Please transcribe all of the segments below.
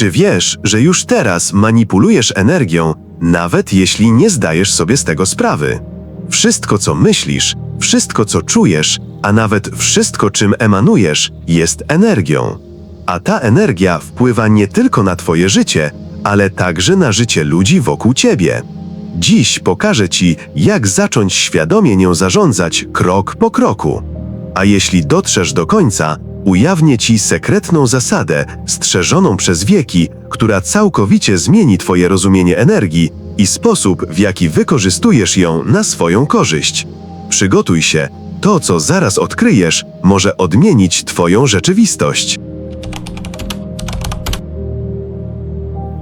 Czy wiesz, że już teraz manipulujesz energią, nawet jeśli nie zdajesz sobie z tego sprawy? Wszystko, co myślisz, wszystko, co czujesz, a nawet wszystko, czym emanujesz, jest energią. A ta energia wpływa nie tylko na Twoje życie, ale także na życie ludzi wokół Ciebie. Dziś pokażę Ci, jak zacząć świadomie nią zarządzać krok po kroku. A jeśli dotrzesz do końca, ujawnię Ci sekretną zasadę, strzeżoną przez wieki, która całkowicie zmieni Twoje rozumienie energii i sposób, w jaki wykorzystujesz ją na swoją korzyść. Przygotuj się, to co zaraz odkryjesz, może odmienić Twoją rzeczywistość.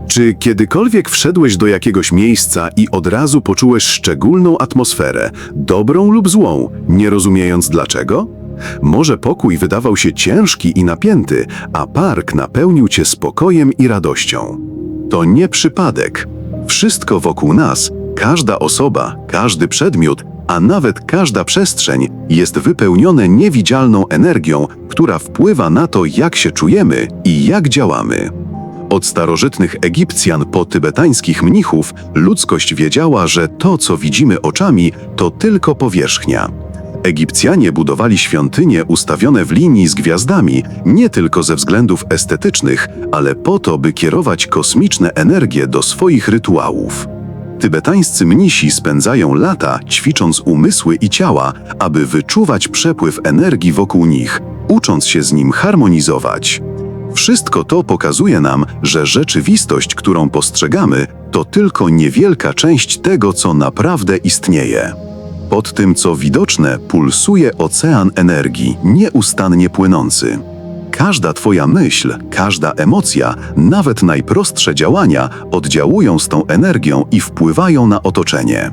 Czy kiedykolwiek wszedłeś do jakiegoś miejsca i od razu poczułeś szczególną atmosferę, dobrą lub złą, nie rozumiejąc dlaczego? Może pokój wydawał się ciężki i napięty, a park napełnił cię spokojem i radością. To nie przypadek. Wszystko wokół nas, każda osoba, każdy przedmiot, a nawet każda przestrzeń jest wypełnione niewidzialną energią, która wpływa na to, jak się czujemy i jak działamy. Od starożytnych Egipcjan po tybetańskich mnichów ludzkość wiedziała, że to, co widzimy oczami, to tylko powierzchnia. Egipcjanie budowali świątynie ustawione w linii z gwiazdami nie tylko ze względów estetycznych, ale po to, by kierować kosmiczne energie do swoich rytuałów. Tybetańscy mnisi spędzają lata ćwicząc umysły i ciała, aby wyczuwać przepływ energii wokół nich, ucząc się z nim harmonizować. Wszystko to pokazuje nam, że rzeczywistość, którą postrzegamy, to tylko niewielka część tego, co naprawdę istnieje. Pod tym, co widoczne, pulsuje ocean energii, nieustannie płynący. Każda Twoja myśl, każda emocja, nawet najprostsze działania oddziałują z tą energią i wpływają na otoczenie.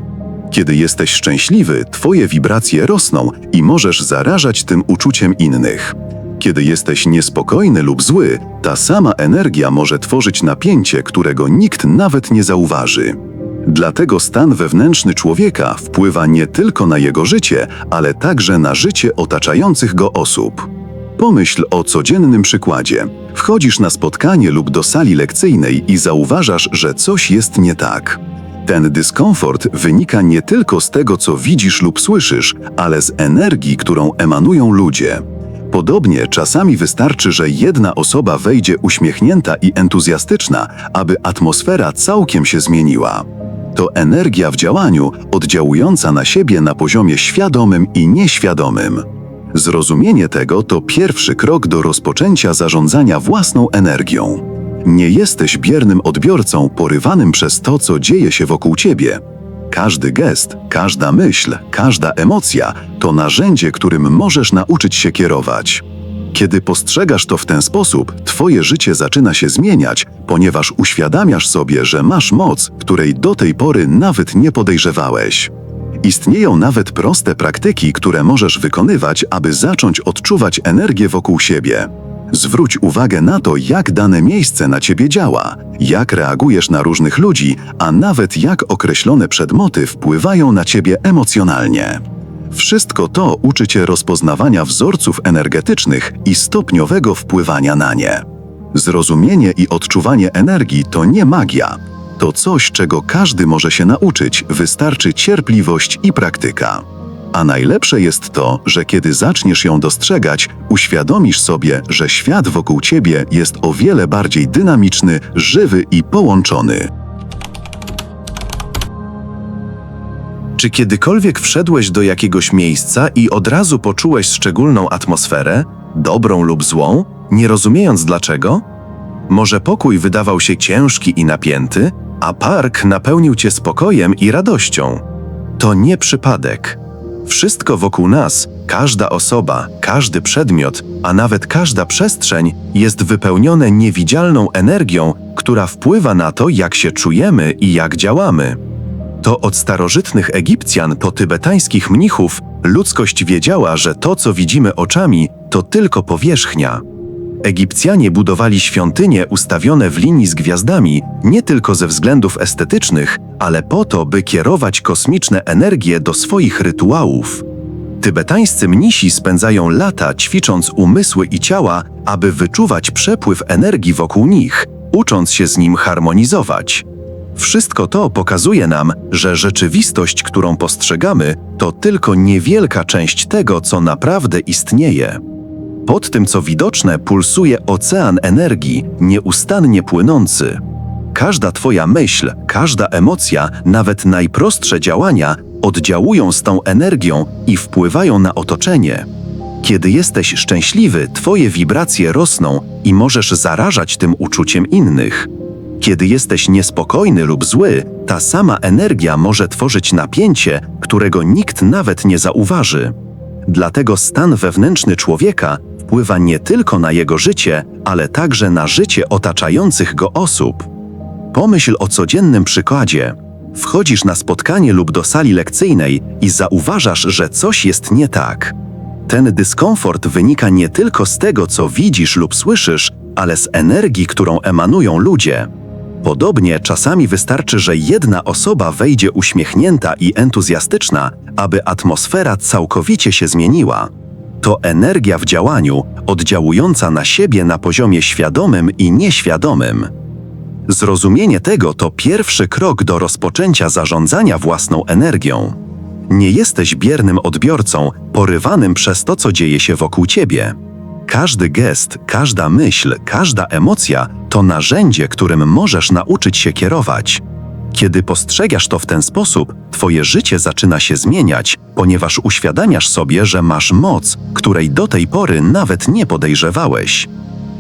Kiedy jesteś szczęśliwy, Twoje wibracje rosną i możesz zarażać tym uczuciem innych. Kiedy jesteś niespokojny lub zły, ta sama energia może tworzyć napięcie, którego nikt nawet nie zauważy. Dlatego stan wewnętrzny człowieka wpływa nie tylko na jego życie, ale także na życie otaczających go osób. Pomyśl o codziennym przykładzie. Wchodzisz na spotkanie lub do sali lekcyjnej i zauważasz, że coś jest nie tak. Ten dyskomfort wynika nie tylko z tego, co widzisz lub słyszysz, ale z energii, którą emanują ludzie. Podobnie czasami wystarczy, że jedna osoba wejdzie uśmiechnięta i entuzjastyczna, aby atmosfera całkiem się zmieniła. To energia w działaniu, oddziałująca na siebie na poziomie świadomym i nieświadomym. Zrozumienie tego to pierwszy krok do rozpoczęcia zarządzania własną energią. Nie jesteś biernym odbiorcą porywanym przez to, co dzieje się wokół ciebie. Każdy gest, każda myśl, każda emocja to narzędzie, którym możesz nauczyć się kierować. Kiedy postrzegasz to w ten sposób, Twoje życie zaczyna się zmieniać, ponieważ uświadamiasz sobie, że masz moc, której do tej pory nawet nie podejrzewałeś. Istnieją nawet proste praktyki, które możesz wykonywać, aby zacząć odczuwać energię wokół siebie. Zwróć uwagę na to, jak dane miejsce na ciebie działa, jak reagujesz na różnych ludzi, a nawet jak określone przedmioty wpływają na ciebie emocjonalnie. Wszystko to uczy cię rozpoznawania wzorców energetycznych i stopniowego wpływania na nie. Zrozumienie i odczuwanie energii to nie magia. To coś, czego każdy może się nauczyć, wystarczy cierpliwość i praktyka. A najlepsze jest to, że kiedy zaczniesz ją dostrzegać, uświadomisz sobie, że świat wokół ciebie jest o wiele bardziej dynamiczny, żywy i połączony. Czy kiedykolwiek wszedłeś do jakiegoś miejsca i od razu poczułeś szczególną atmosferę, dobrą lub złą, nie rozumiejąc dlaczego? Może pokój wydawał się ciężki i napięty, a park napełnił cię spokojem i radością. To nie przypadek. Wszystko wokół nas, każda osoba, każdy przedmiot, a nawet każda przestrzeń jest wypełnione niewidzialną energią, która wpływa na to, jak się czujemy i jak działamy. To od starożytnych Egipcjan po tybetańskich mnichów ludzkość wiedziała, że to, co widzimy oczami, to tylko powierzchnia. Egipcjanie budowali świątynie ustawione w linii z gwiazdami nie tylko ze względów estetycznych, ale po to, by kierować kosmiczne energie do swoich rytuałów. Tybetańscy mnisi spędzają lata ćwicząc umysły i ciała, aby wyczuwać przepływ energii wokół nich, ucząc się z nim harmonizować. Wszystko to pokazuje nam, że rzeczywistość, którą postrzegamy, to tylko niewielka część tego, co naprawdę istnieje. Pod tym, co widoczne, pulsuje ocean energii, nieustannie płynący. Każda Twoja myśl, każda emocja, nawet najprostsze działania oddziałują z tą energią i wpływają na otoczenie. Kiedy jesteś szczęśliwy, Twoje wibracje rosną i możesz zarażać tym uczuciem innych. Kiedy jesteś niespokojny lub zły, ta sama energia może tworzyć napięcie, którego nikt nawet nie zauważy. Dlatego stan wewnętrzny człowieka wpływa nie tylko na jego życie, ale także na życie otaczających go osób. Pomyśl o codziennym przykładzie. Wchodzisz na spotkanie lub do sali lekcyjnej i zauważasz, że coś jest nie tak. Ten dyskomfort wynika nie tylko z tego, co widzisz lub słyszysz, ale z energii, którą emanują ludzie. Podobnie czasami wystarczy, że jedna osoba wejdzie uśmiechnięta i entuzjastyczna, aby atmosfera całkowicie się zmieniła. To energia w działaniu, oddziałująca na siebie na poziomie świadomym i nieświadomym. Zrozumienie tego to pierwszy krok do rozpoczęcia zarządzania własną energią. Nie jesteś biernym odbiorcą, porywanym przez to, co dzieje się wokół ciebie. Każdy gest, każda myśl, każda emocja to narzędzie, którym możesz nauczyć się kierować. Kiedy postrzegasz to w ten sposób, twoje życie zaczyna się zmieniać, ponieważ uświadamiasz sobie, że masz moc, której do tej pory nawet nie podejrzewałeś.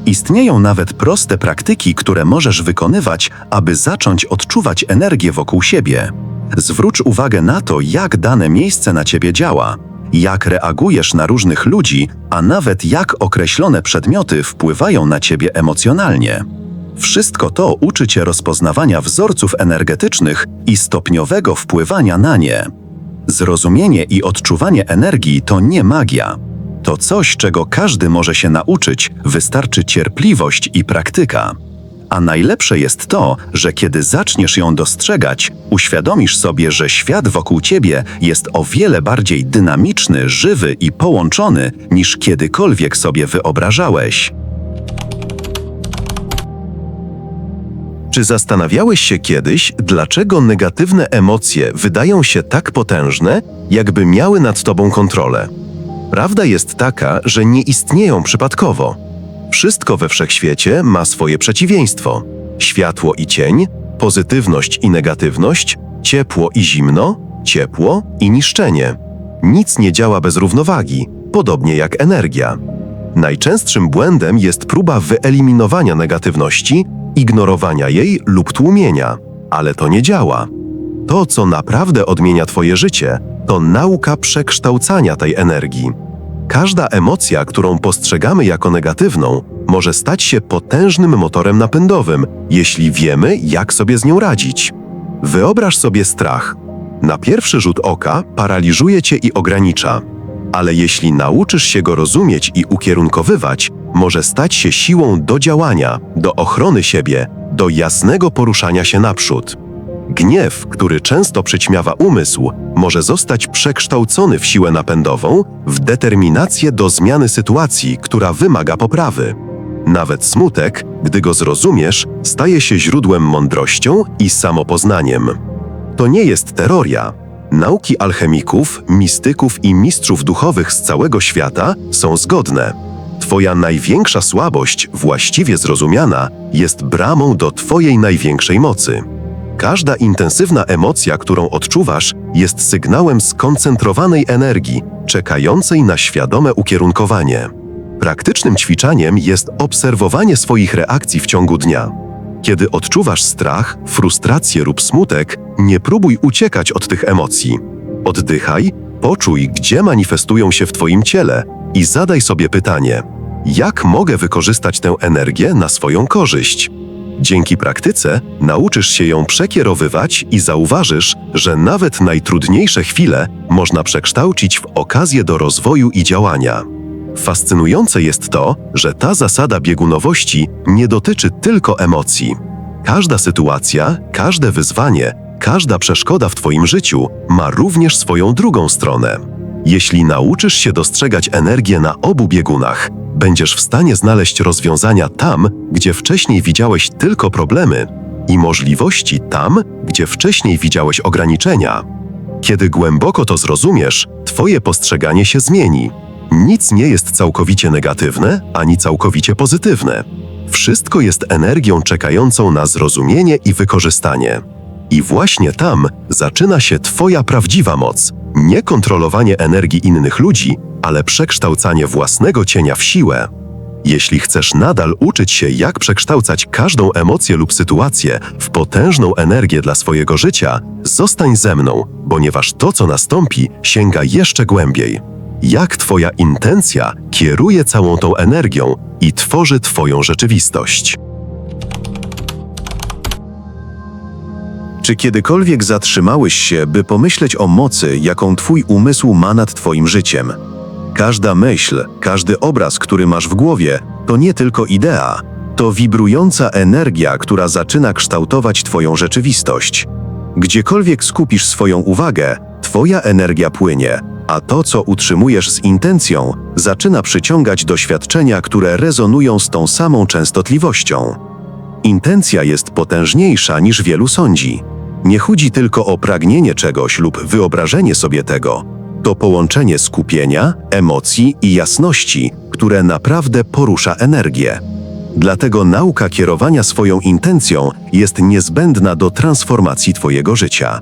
Istnieją nawet proste praktyki, które możesz wykonywać, aby zacząć odczuwać energię wokół siebie. Zwróć uwagę na to, jak dane miejsce na ciebie działa, jak reagujesz na różnych ludzi, a nawet jak określone przedmioty wpływają na ciebie emocjonalnie. Wszystko to uczy cię rozpoznawania wzorców energetycznych i stopniowego wpływania na nie. Zrozumienie i odczuwanie energii to nie magia. To coś, czego każdy może się nauczyć, wystarczy cierpliwość i praktyka. A najlepsze jest to, że kiedy zaczniesz ją dostrzegać, uświadomisz sobie, że świat wokół ciebie jest o wiele bardziej dynamiczny, żywy i połączony niż kiedykolwiek sobie wyobrażałeś. Czy zastanawiałeś się kiedyś, dlaczego negatywne emocje wydają się tak potężne, jakby miały nad tobą kontrolę? Prawda jest taka, że nie istnieją przypadkowo. Wszystko we wszechświecie ma swoje przeciwieństwo: światło i cień, pozytywność i negatywność, ciepło i zimno, ciepło i niszczenie. Nic nie działa bez równowagi, podobnie jak energia. Najczęstszym błędem jest próba wyeliminowania negatywności, ignorowania jej lub tłumienia, ale to nie działa. To, co naprawdę odmienia Twoje życie, to nauka przekształcania tej energii. Każda emocja, którą postrzegamy jako negatywną, może stać się potężnym motorem napędowym, jeśli wiemy, jak sobie z nią radzić. Wyobraź sobie strach. Na pierwszy rzut oka paraliżuje cię i ogranicza, ale jeśli nauczysz się go rozumieć i ukierunkowywać, może stać się siłą do działania, do ochrony siebie, do jasnego poruszania się naprzód. Gniew, który często przyćmiawa umysł, może zostać przekształcony w siłę napędową, w determinację do zmiany sytuacji, która wymaga poprawy. Nawet smutek, gdy go zrozumiesz, staje się źródłem mądrością i samopoznaniem. To nie jest teoria. Nauki alchemików, mistyków i mistrzów duchowych z całego świata są zgodne. Twoja największa słabość, właściwie zrozumiana, jest bramą do Twojej największej mocy. Każda intensywna emocja, którą odczuwasz, jest sygnałem skoncentrowanej energii, czekającej na świadome ukierunkowanie. Praktycznym ćwiczeniem jest obserwowanie swoich reakcji w ciągu dnia. Kiedy odczuwasz strach, frustrację lub smutek, nie próbuj uciekać od tych emocji. Oddychaj, poczuj, gdzie manifestują się w Twoim ciele i zadaj sobie pytanie: jak mogę wykorzystać tę energię na swoją korzyść? Dzięki praktyce nauczysz się ją przekierowywać i zauważysz, że nawet najtrudniejsze chwile można przekształcić w okazję do rozwoju i działania. Fascynujące jest to, że ta zasada biegunowości nie dotyczy tylko emocji. Każda sytuacja, każde wyzwanie, każda przeszkoda w Twoim życiu ma również swoją drugą stronę. Jeśli nauczysz się dostrzegać energię na obu biegunach, będziesz w stanie znaleźć rozwiązania tam, gdzie wcześniej widziałeś tylko problemy, i możliwości tam, gdzie wcześniej widziałeś ograniczenia. Kiedy głęboko to zrozumiesz, Twoje postrzeganie się zmieni. Nic nie jest całkowicie negatywne ani całkowicie pozytywne. Wszystko jest energią czekającą na zrozumienie i wykorzystanie. I właśnie tam zaczyna się Twoja prawdziwa moc. Nie kontrolowanie energii innych ludzi, ale przekształcanie własnego cienia w siłę. Jeśli chcesz nadal uczyć się, jak przekształcać każdą emocję lub sytuację w potężną energię dla swojego życia, zostań ze mną, ponieważ to, co nastąpi, sięga jeszcze głębiej. Jak Twoja intencja kieruje całą tą energią i tworzy Twoją rzeczywistość. Czy kiedykolwiek zatrzymałeś się, by pomyśleć o mocy, jaką Twój umysł ma nad Twoim życiem? Każda myśl, każdy obraz, który masz w głowie, to nie tylko idea, to wibrująca energia, która zaczyna kształtować Twoją rzeczywistość. Gdziekolwiek skupisz swoją uwagę, Twoja energia płynie, a to, co utrzymujesz z intencją, zaczyna przyciągać doświadczenia, które rezonują z tą samą częstotliwością. Intencja jest potężniejsza niż wielu sądzi. Nie chodzi tylko o pragnienie czegoś lub wyobrażenie sobie tego. To połączenie skupienia, emocji i jasności, które naprawdę porusza energię. Dlatego nauka kierowania swoją intencją jest niezbędna do transformacji Twojego życia.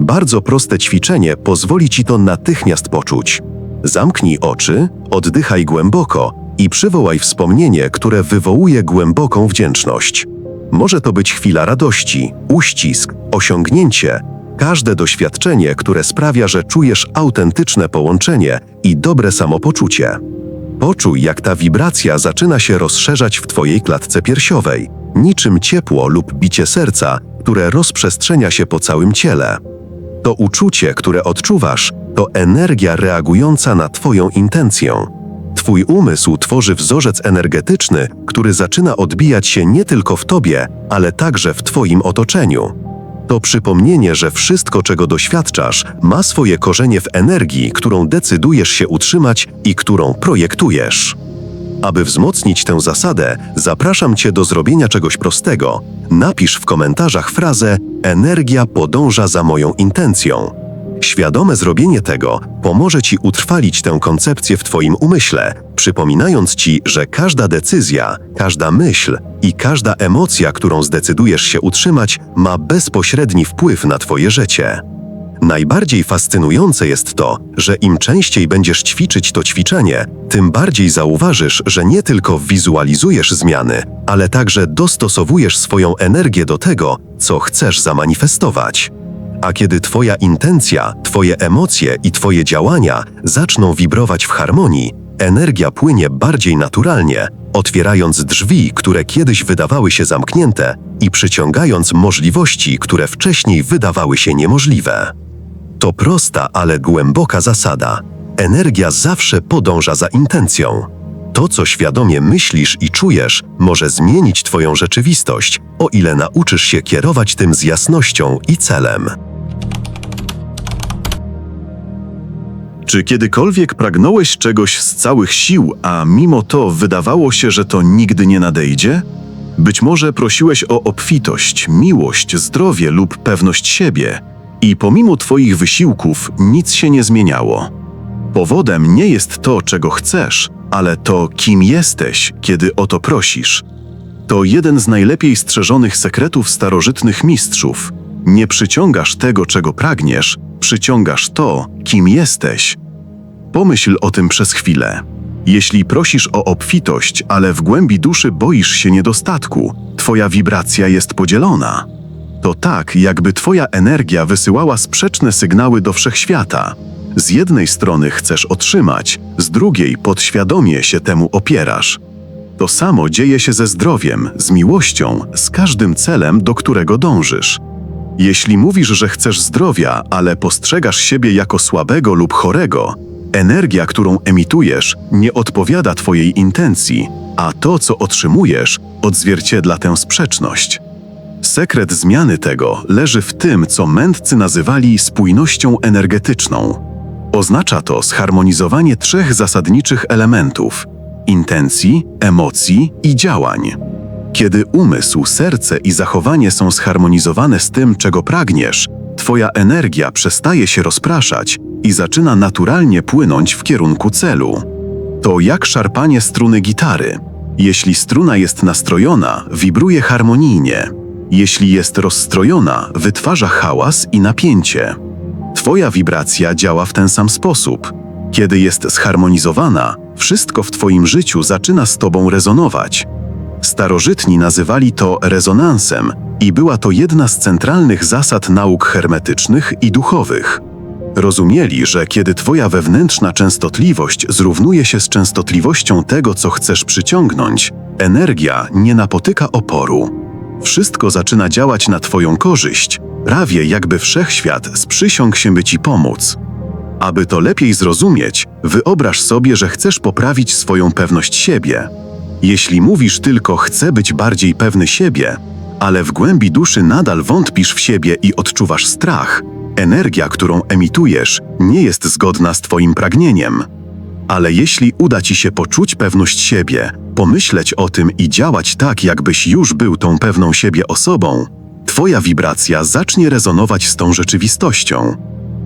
Bardzo proste ćwiczenie pozwoli Ci to natychmiast poczuć. Zamknij oczy, oddychaj głęboko i przywołaj wspomnienie, które wywołuje głęboką wdzięczność. Może to być chwila radości, uścisk, osiągnięcie, każde doświadczenie, które sprawia, że czujesz autentyczne połączenie i dobre samopoczucie. Poczuj, jak ta wibracja zaczyna się rozszerzać w Twojej klatce piersiowej, niczym ciepło lub bicie serca, które rozprzestrzenia się po całym ciele. To uczucie, które odczuwasz, to energia reagująca na Twoją intencję. Twój umysł tworzy wzorzec energetyczny, który zaczyna odbijać się nie tylko w Tobie, ale także w Twoim otoczeniu. To przypomnienie, że wszystko, czego doświadczasz, ma swoje korzenie w energii, którą decydujesz się utrzymać i którą projektujesz. Aby wzmocnić tę zasadę, zapraszam Cię do zrobienia czegoś prostego. Napisz w komentarzach frazę Energia podąża za moją intencją. Świadome zrobienie tego pomoże Ci utrwalić tę koncepcję w Twoim umyśle, przypominając Ci, że każda decyzja, każda myśl i każda emocja, którą zdecydujesz się utrzymać, ma bezpośredni wpływ na Twoje życie. Najbardziej fascynujące jest to, że im częściej będziesz ćwiczyć to ćwiczenie, tym bardziej zauważysz, że nie tylko wizualizujesz zmiany, ale także dostosowujesz swoją energię do tego, co chcesz zamanifestować. A kiedy Twoja intencja, Twoje emocje i Twoje działania zaczną wibrować w harmonii, energia płynie bardziej naturalnie, otwierając drzwi, które kiedyś wydawały się zamknięte i przyciągając możliwości, które wcześniej wydawały się niemożliwe. To prosta, ale głęboka zasada. Energia zawsze podąża za intencją. To, co świadomie myślisz i czujesz, może zmienić Twoją rzeczywistość, o ile nauczysz się kierować tym z jasnością i celem. Czy kiedykolwiek pragnąłeś czegoś z całych sił, a mimo to wydawało się, że to nigdy nie nadejdzie? Być może prosiłeś o obfitość, miłość, zdrowie lub pewność siebie, i pomimo Twoich wysiłków nic się nie zmieniało. Powodem nie jest to, czego chcesz, ale to, kim jesteś, kiedy o to prosisz. To jeden z najlepiej strzeżonych sekretów starożytnych mistrzów. Nie przyciągasz tego, czego pragniesz, przyciągasz to, kim jesteś. Pomyśl o tym przez chwilę. Jeśli prosisz o obfitość, ale w głębi duszy boisz się niedostatku, twoja wibracja jest podzielona. To tak, jakby twoja energia wysyłała sprzeczne sygnały do wszechświata. Z jednej strony chcesz otrzymać, z drugiej podświadomie się temu opierasz. To samo dzieje się ze zdrowiem, z miłością, z każdym celem, do którego dążysz. Jeśli mówisz, że chcesz zdrowia, ale postrzegasz siebie jako słabego lub chorego, energia, którą emitujesz, nie odpowiada Twojej intencji, a to, co otrzymujesz, odzwierciedla tę sprzeczność. Sekret zmiany tego leży w tym, co mędrcy nazywali spójnością energetyczną. Oznacza to zharmonizowanie trzech zasadniczych elementów intencji, emocji i działań. Kiedy umysł, serce i zachowanie są zharmonizowane z tym, czego pragniesz, Twoja energia przestaje się rozpraszać i zaczyna naturalnie płynąć w kierunku celu. To jak szarpanie struny gitary. Jeśli struna jest nastrojona, wibruje harmonijnie. Jeśli jest rozstrojona, wytwarza hałas i napięcie. Twoja wibracja działa w ten sam sposób. Kiedy jest zharmonizowana, wszystko w Twoim życiu zaczyna z Tobą rezonować. Starożytni nazywali to rezonansem i była to jedna z centralnych zasad nauk hermetycznych i duchowych. Rozumieli, że kiedy Twoja wewnętrzna częstotliwość zrównuje się z częstotliwością tego, co chcesz przyciągnąć, energia nie napotyka oporu. Wszystko zaczyna działać na Twoją korzyść, prawie jakby wszechświat sprzysiągł się, by Ci pomóc. Aby to lepiej zrozumieć, wyobraź sobie, że chcesz poprawić swoją pewność siebie. Jeśli mówisz tylko chcę być bardziej pewny siebie, ale w głębi duszy nadal wątpisz w siebie i odczuwasz strach, energia, którą emitujesz, nie jest zgodna z Twoim pragnieniem. Ale jeśli uda Ci się poczuć pewność siebie, pomyśleć o tym i działać tak, jakbyś już był tą pewną siebie osobą, Twoja wibracja zacznie rezonować z tą rzeczywistością.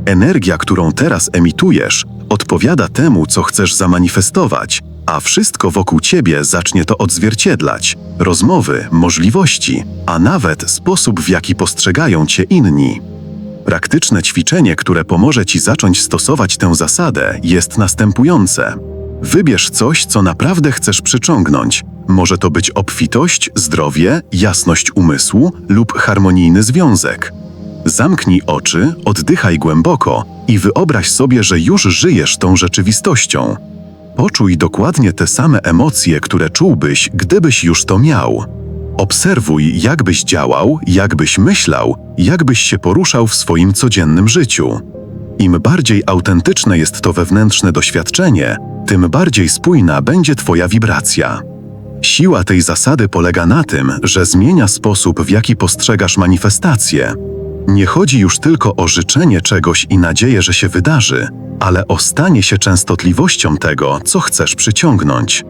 Energia, którą teraz emitujesz, odpowiada temu, co chcesz zamanifestować, a wszystko wokół ciebie zacznie to odzwierciedlać rozmowy, możliwości, a nawet sposób, w jaki postrzegają cię inni. Praktyczne ćwiczenie, które pomoże ci zacząć stosować tę zasadę, jest następujące. Wybierz coś, co naprawdę chcesz przyciągnąć. Może to być obfitość, zdrowie, jasność umysłu lub harmonijny związek. Zamknij oczy, oddychaj głęboko i wyobraź sobie, że już żyjesz tą rzeczywistością. Poczuj dokładnie te same emocje, które czułbyś, gdybyś już to miał. Obserwuj, jakbyś działał, jakbyś myślał, jakbyś się poruszał w swoim codziennym życiu. Im bardziej autentyczne jest to wewnętrzne doświadczenie, tym bardziej spójna będzie Twoja wibracja. Siła tej zasady polega na tym, że zmienia sposób, w jaki postrzegasz manifestacje. Nie chodzi już tylko o życzenie czegoś i nadzieję, że się wydarzy, ale o stanie się częstotliwością tego, co chcesz przyciągnąć.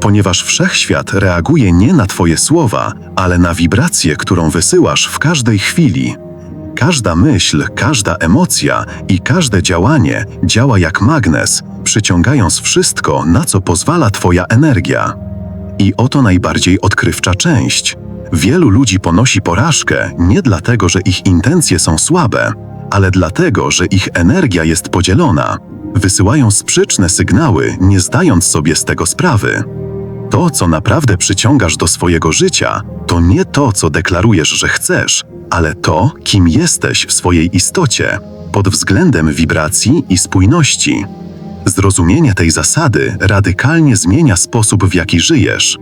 Ponieważ wszechświat reaguje nie na Twoje słowa, ale na wibrację, którą wysyłasz w każdej chwili. Każda myśl, każda emocja i każde działanie działa jak magnes, przyciągając wszystko, na co pozwala Twoja energia. I oto najbardziej odkrywcza część. Wielu ludzi ponosi porażkę nie dlatego, że ich intencje są słabe, ale dlatego, że ich energia jest podzielona. Wysyłają sprzeczne sygnały, nie zdając sobie z tego sprawy. To, co naprawdę przyciągasz do swojego życia, to nie to, co deklarujesz, że chcesz, ale to, kim jesteś w swojej istocie, pod względem wibracji i spójności. Zrozumienie tej zasady radykalnie zmienia sposób, w jaki żyjesz.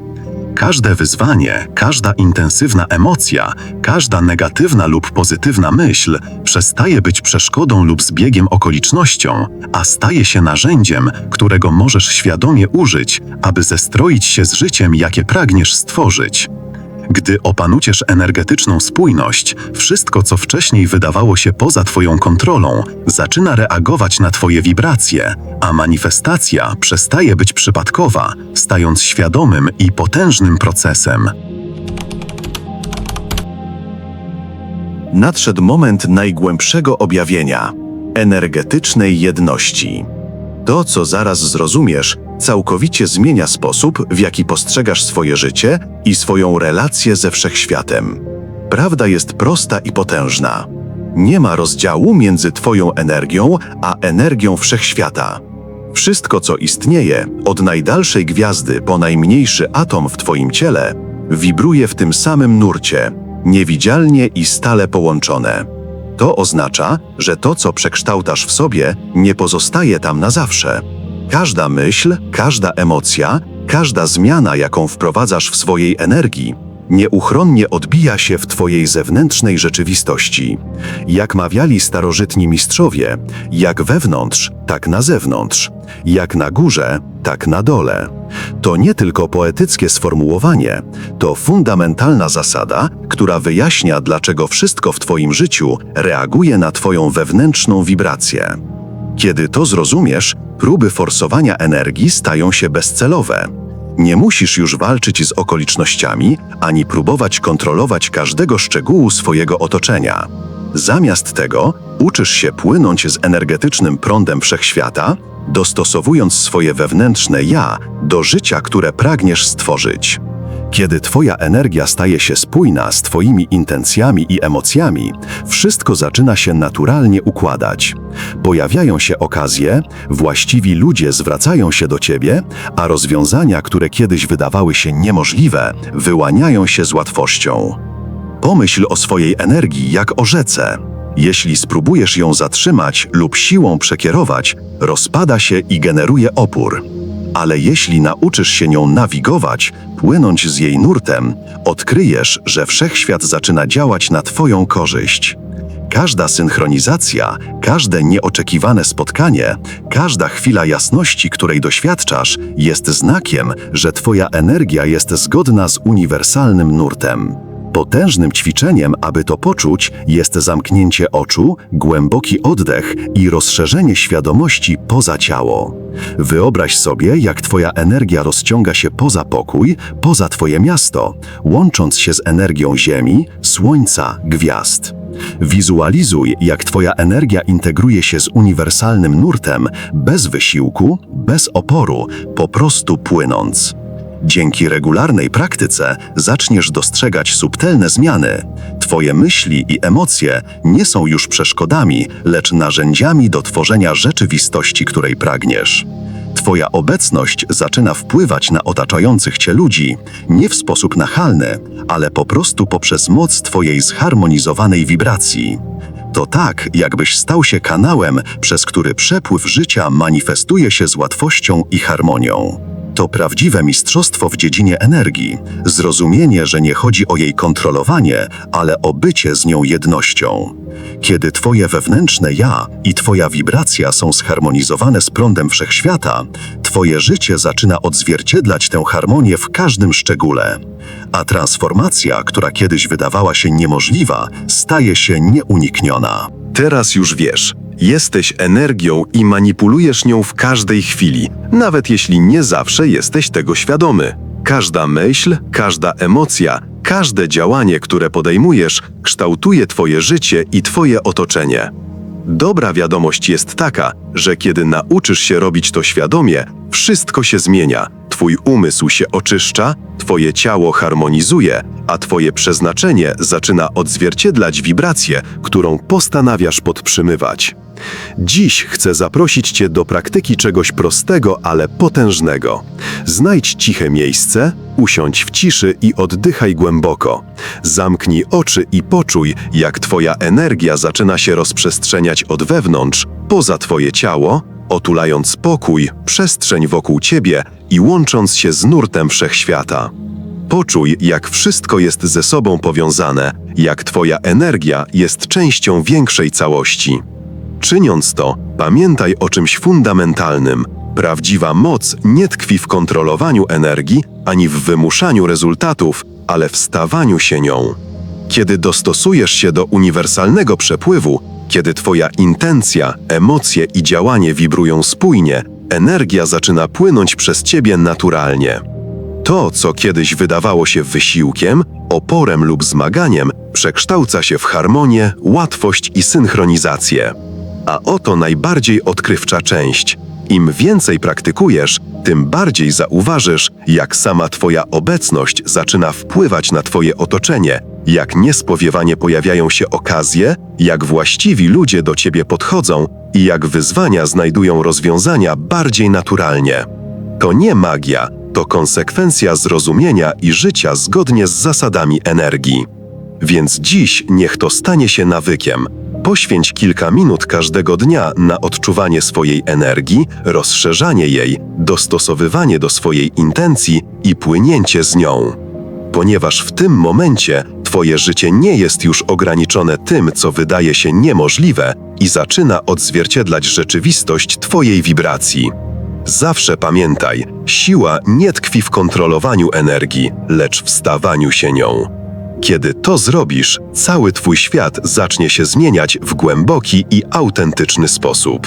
Każde wyzwanie, każda intensywna emocja, każda negatywna lub pozytywna myśl przestaje być przeszkodą lub zbiegiem okolicznością, a staje się narzędziem, którego możesz świadomie użyć, aby zestroić się z życiem, jakie pragniesz stworzyć. Gdy opanujesz energetyczną spójność, wszystko, co wcześniej wydawało się poza Twoją kontrolą, zaczyna reagować na Twoje wibracje, a manifestacja przestaje być przypadkowa, stając świadomym i potężnym procesem. Nadszedł moment najgłębszego objawienia energetycznej jedności. To, co zaraz zrozumiesz, całkowicie zmienia sposób, w jaki postrzegasz swoje życie i swoją relację ze wszechświatem. Prawda jest prosta i potężna. Nie ma rozdziału między Twoją energią a energią wszechświata. Wszystko, co istnieje, od najdalszej gwiazdy po najmniejszy atom w Twoim ciele, wibruje w tym samym nurcie, niewidzialnie i stale połączone. To oznacza, że to, co przekształtasz w sobie, nie pozostaje tam na zawsze. Każda myśl, każda emocja, każda zmiana, jaką wprowadzasz w swojej energii, nieuchronnie odbija się w Twojej zewnętrznej rzeczywistości. Jak mawiali starożytni mistrzowie, jak wewnątrz, tak na zewnątrz, jak na górze, tak na dole. To nie tylko poetyckie sformułowanie, to fundamentalna zasada, która wyjaśnia, dlaczego wszystko w Twoim życiu reaguje na Twoją wewnętrzną wibrację. Kiedy to zrozumiesz, próby forsowania energii stają się bezcelowe. Nie musisz już walczyć z okolicznościami, ani próbować kontrolować każdego szczegółu swojego otoczenia. Zamiast tego uczysz się płynąć z energetycznym prądem wszechświata, dostosowując swoje wewnętrzne ja do życia, które pragniesz stworzyć. Kiedy Twoja energia staje się spójna z Twoimi intencjami i emocjami, wszystko zaczyna się naturalnie układać. Pojawiają się okazje, właściwi ludzie zwracają się do Ciebie, a rozwiązania, które kiedyś wydawały się niemożliwe, wyłaniają się z łatwością. Pomyśl o swojej energii jak o rzece. Jeśli spróbujesz ją zatrzymać lub siłą przekierować, rozpada się i generuje opór. Ale jeśli nauczysz się nią nawigować, płynąć z jej nurtem, odkryjesz, że wszechświat zaczyna działać na Twoją korzyść. Każda synchronizacja, każde nieoczekiwane spotkanie, każda chwila jasności, której doświadczasz, jest znakiem, że Twoja energia jest zgodna z uniwersalnym nurtem. Potężnym ćwiczeniem, aby to poczuć, jest zamknięcie oczu, głęboki oddech i rozszerzenie świadomości poza ciało. Wyobraź sobie, jak Twoja energia rozciąga się poza pokój, poza Twoje miasto, łącząc się z energią Ziemi, Słońca, gwiazd. Wizualizuj, jak Twoja energia integruje się z uniwersalnym nurtem, bez wysiłku, bez oporu, po prostu płynąc. Dzięki regularnej praktyce zaczniesz dostrzegać subtelne zmiany. Twoje myśli i emocje nie są już przeszkodami, lecz narzędziami do tworzenia rzeczywistości, której pragniesz. Twoja obecność zaczyna wpływać na otaczających cię ludzi nie w sposób nachalny, ale po prostu poprzez moc Twojej zharmonizowanej wibracji. To tak, jakbyś stał się kanałem, przez który przepływ życia manifestuje się z łatwością i harmonią. To prawdziwe mistrzostwo w dziedzinie energii, zrozumienie, że nie chodzi o jej kontrolowanie, ale o bycie z nią jednością. Kiedy Twoje wewnętrzne ja i Twoja wibracja są zharmonizowane z prądem wszechświata, Twoje życie zaczyna odzwierciedlać tę harmonię w każdym szczególe. A transformacja, która kiedyś wydawała się niemożliwa, staje się nieunikniona. Teraz już wiesz, jesteś energią i manipulujesz nią w każdej chwili, nawet jeśli nie zawsze jesteś tego świadomy. Każda myśl, każda emocja, każde działanie, które podejmujesz, kształtuje Twoje życie i Twoje otoczenie. Dobra wiadomość jest taka, że kiedy nauczysz się robić to świadomie, wszystko się zmienia. Twój umysł się oczyszcza, Twoje ciało harmonizuje, a Twoje przeznaczenie zaczyna odzwierciedlać wibrację, którą postanawiasz podtrzymywać. Dziś chcę zaprosić Cię do praktyki czegoś prostego, ale potężnego. Znajdź ciche miejsce, usiądź w ciszy i oddychaj głęboko. Zamknij oczy i poczuj, jak Twoja energia zaczyna się rozprzestrzeniać od wewnątrz, poza Twoje ciało, otulając pokój, przestrzeń wokół Ciebie i łącząc się z nurtem wszechświata. Poczuj, jak wszystko jest ze sobą powiązane, jak Twoja energia jest częścią większej całości. Czyniąc to, pamiętaj o czymś fundamentalnym. Prawdziwa moc nie tkwi w kontrolowaniu energii ani w wymuszaniu rezultatów, ale w stawaniu się nią. Kiedy dostosujesz się do uniwersalnego przepływu, kiedy Twoja intencja, emocje i działanie wibrują spójnie, energia zaczyna płynąć przez Ciebie naturalnie. To, co kiedyś wydawało się wysiłkiem, oporem lub zmaganiem, przekształca się w harmonię, łatwość i synchronizację. A oto najbardziej odkrywcza część. Im więcej praktykujesz, tym bardziej zauważysz, jak sama Twoja obecność zaczyna wpływać na Twoje otoczenie, jak niespowiewanie pojawiają się okazje, jak właściwi ludzie do Ciebie podchodzą i jak wyzwania znajdują rozwiązania bardziej naturalnie. To nie magia, to konsekwencja zrozumienia i życia zgodnie z zasadami energii. Więc dziś niech to stanie się nawykiem. Poświęć kilka minut każdego dnia na odczuwanie swojej energii, rozszerzanie jej, dostosowywanie do swojej intencji i płynięcie z nią. Ponieważ w tym momencie Twoje życie nie jest już ograniczone tym, co wydaje się niemożliwe i zaczyna odzwierciedlać rzeczywistość Twojej wibracji. Zawsze pamiętaj, siła nie tkwi w kontrolowaniu energii, lecz w stawaniu się nią. Kiedy to zrobisz, cały Twój świat zacznie się zmieniać w głęboki i autentyczny sposób.